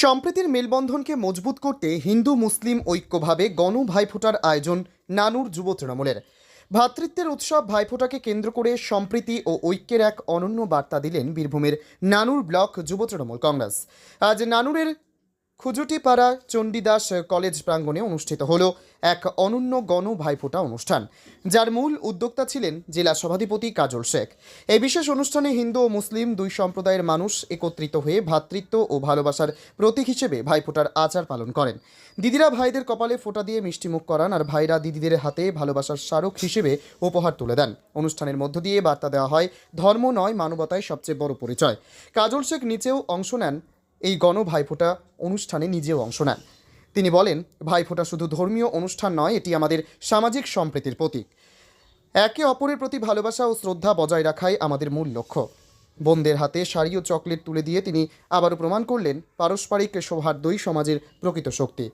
সম্প্রীতির মেলবন্ধনকে মজবুত করতে হিন্দু মুসলিম ঐক্যভাবে গণ ভাইফোঁটার আয়োজন নানুর যুব তৃণমূলের। ভ্রাতৃত্বের উৎসব ভাইফোঁটাকে কেন্দ্র করে সম্প্রীতি ও ঐক্যের এক অনন্য বার্তা দিলেন বীরভূমের নানুর ব্লক যুব তৃণমূল কংগ্রেস। আজ নানুরের খুজুটিপাড়া চণ্ডীদাস কলেজ প্রাঙ্গণে অনুষ্ঠিত হল এক অনন্য গণ ভাইফোঁটা অনুষ্ঠান, যার মূল উদ্যোক্তা ছিলেন জেলা সভাধিপতি কাজল শেখ। এই বিশেষ অনুষ্ঠানে হিন্দু ও মুসলিম দুই সম্প্রদায়ের মানুষ একত্রিত হয়ে ভ্রাতৃত্ব ও ভালোবাসার প্রতীক হিসেবে ভাইফোঁটার আচার পালন করেন। দিদিরা ভাইদের কপালে ফোঁটা দিয়ে মিষ্টিমুখ করান আর ভাইরা দিদিদের হাতে ভালোবাসার স্মারক হিসেবে উপহার তুলে দেন। অনুষ্ঠানের মধ্য দিয়ে বার্তা দেওয়া হয়, ধর্ম নয় মানবতায় সবচেয়ে বড় পরিচয়। কাজল শেখ নিচেও অংশ নেন এই গণ ভাইফোঁটা অনুষ্ঠানে নিজেও অংশ নেন। তিনি বলেন, ভাইফোঁটা শুধু ধর্মীয় অনুষ্ঠান নয়, এটি আমাদের সামাজিক সম্প্রীতির প্রতীক। একে অপরের প্রতি ভালোবাসা ও শ্রদ্ধা বজায় রাখাই আমাদের মূল লক্ষ্য। বোনদের হাতে শাড়ি ও চকলেট তুলে দিয়ে তিনি আবারও প্রমাণ করলেন, পারস্পরিক সৌহার্দ্যই সমাজের প্রকৃত শক্তি।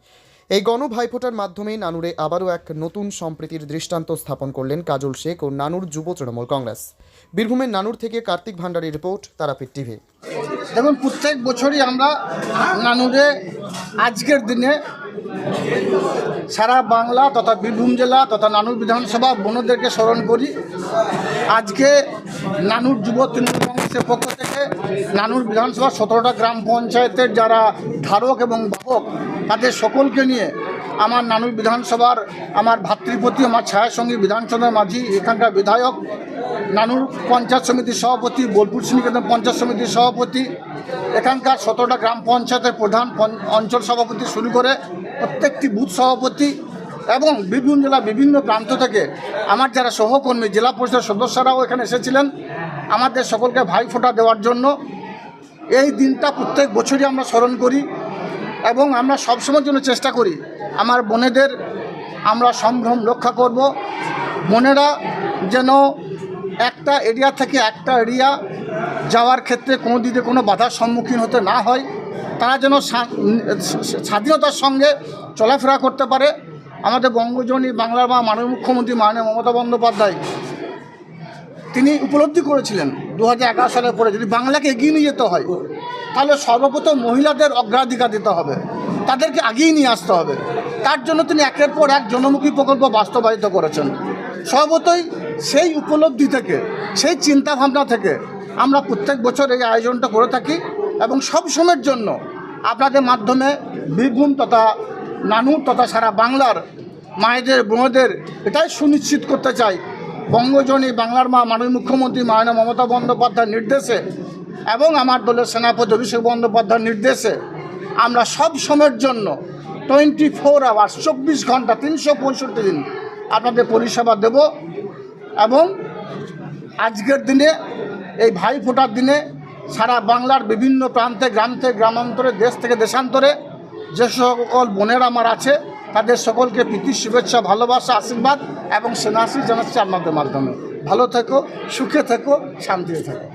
এই গণ ভাইফোঁটার মাধ্যমে নানুরে আবারও এক নতুন সম্প্রীতির দৃষ্টান্ত স্থাপন করলেন কাজল শেখ ও নানুর যুব তৃণমূল কংগ্রেস। বীরভূমের নানুর থেকে কার্তিক ভান্ডারীর রিপোর্ট, তারাপীঠ টিভি। দেখুন, প্রত্যেক বছরই আমরা নানুরে আজকের দিনে সারা বাংলা তথা বীরভূম জেলা তথা নানুর বিধানসভা বোনদেরকে স্মরণ করি। আজকে নানুর যুব তৃণমূল কংগ্রেসের পক্ষ থেকে নানুর বিধানসভা সতেরোটা গ্রাম পঞ্চায়েতের যারা ধারক এবং বাহক, তাদের সকলকে নিয়ে আমার নানুর বিধানসভার, আমার ভাতৃপতি, আমার ছায়াসঙ্গী বিধানচন্দ্র মাঝি, এখানকার বিধায়ক নানুর পঞ্চায়েত সমিতির সভাপতি, বোলপুর শ্রীনিকেতন পঞ্চায়েত সমিতির সভাপতি, এখানকার সতেরোটা গ্রাম পঞ্চায়েতের প্রধান অঞ্চল সভাপতি শুরু করে প্রত্যেকটি বুথ সভাপতি এবং বীরভূম জেলার বিভিন্ন প্রান্ত থেকে আমার যারা সহকর্মী, জেলা পরিষদের সদস্যরাও এখানে এসেছিলেন। আমাদের সকলকে ভাই ফোঁটা দেওয়ার জন্য এই দিনটা প্রত্যেক বছরই আমরা স্মরণ করি এবং আমরা সবসময়ের জন্য চেষ্টা করি। আমার বোনেদের আমরা সম্ভ্রম রক্ষা করব। বোনেরা যেন একটা এরিয়া থেকে একটা এরিয়া যাওয়ার ক্ষেত্রে কোনো দিকে কোনো বাধার সম্মুখীন হতে না হয়। তারা যেন স্বাধীনতার সঙ্গে চলাফেরা করতে পারে। আমাদের বঙ্গজনী বাংলার মা মাননীয় মুখ্যমন্ত্রী মাননীয় মমতা বন্দ্যোপাধ্যায়, তিনি উপলব্ধি করেছিলেন দু হাজার এগারো সালের পরে যদি বাংলাকে এগিয়ে নিয়ে যেতে হয়, তাহলে সর্বপ্রথম মহিলাদের অগ্রাধিকার দিতে হবে। তাদেরকে আগিয়ে নিয়ে আসতে হবে। তার জন্য তিনি একের পর এক জনমুখী প্রকল্প বাস্তবায়িত করেছেন। সর্বতই সেই উপলব্ধি থেকে, সেই চিন্তাভাবনা থেকে আমরা প্রত্যেক বছর এই আয়োজনটা করে থাকি এবং সব সময়ের জন্য আপনাদের মাধ্যমে বীরভূম তথা নানুর তথা সারা বাংলার মায়েদের, বোনদের এটাই সুনিশ্চিত করতে চাই। বঙ্গজনী বাংলার মা মাননীয় মুখ্যমন্ত্রী মাননীয় মমতা বন্দ্যোপাধ্যায়ের নির্দেশে এবং আমার দলের সেনাপতি অভিষেক বন্দ্যোপাধ্যায়ের নির্দেশে আমরা সব সময়ের জন্য টোয়েন্টি ফোর আওয়ার্স চব্বিশ ঘণ্টা, তিনশো পঁয়ষট্টি দিন আপনাদের পরিষেবা দেব এবং আজকের দিনে, এই ভাই ফোটার দিনে সারা বাংলার বিভিন্ন প্রান্তে গ্রাম থেকে গ্রামান্তরে, দেশ থেকে দেশান্তরে যে সকল বোনের আমার আছে, তাদের সকলকে প্রীতি, শুভেচ্ছা, ভালোবাসা, আশীর্বাদ এবং সেনাশি জানাচ্ছি আপনাদের মাধ্যমে। ভালো থেকো, সুখে থেকো, শান্তিতে থেকো।